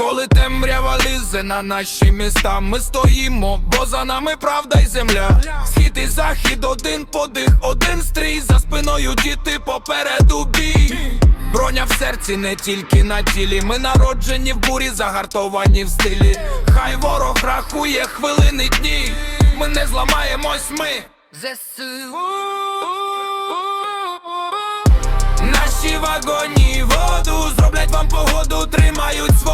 Коли темрява лізе на наші міста, ми стоїмо, бо за нами правда й земля. Схід і захід, один подих, один стрій, за спиною діти попереду бій. Броня в серці, не тільки на тілі. Ми народжені в бурі, загартовані в стилі. Хай ворог рахує хвилини дні. Ми не зламаємось, ми ЗСУ. Наші вагоні воду зроблять вам погоду, тримають свободу,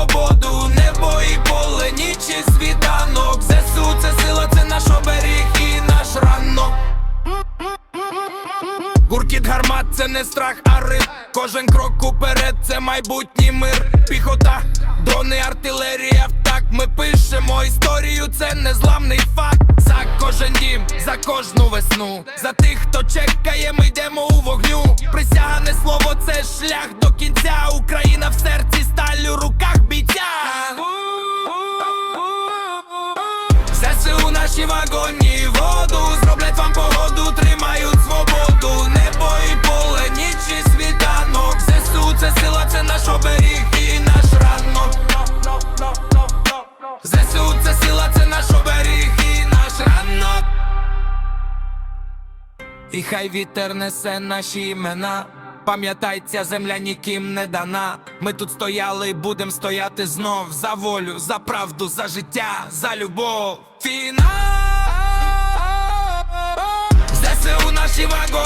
Гуркіт гармат це не страх, а рим Кожен крок уперед це майбутній мир. Піхота, дрони, артилерія. Так ми пишемо історію, це незламний факт. За кожен дім, за кожну весну. За тих, хто чекає, ми йдемо у вогню. Присягане слово, це шлях до кінця. Україна в серці, сталь у руках бійця. ЗСУ наші вагоні І хай вітер несе наші імена. Пам'ятай, ця земля ніким не дана. Ми тут стояли і будем стояти знов за волю, за правду, за життя, за любов. Фінал! ЗСУ наші вагоні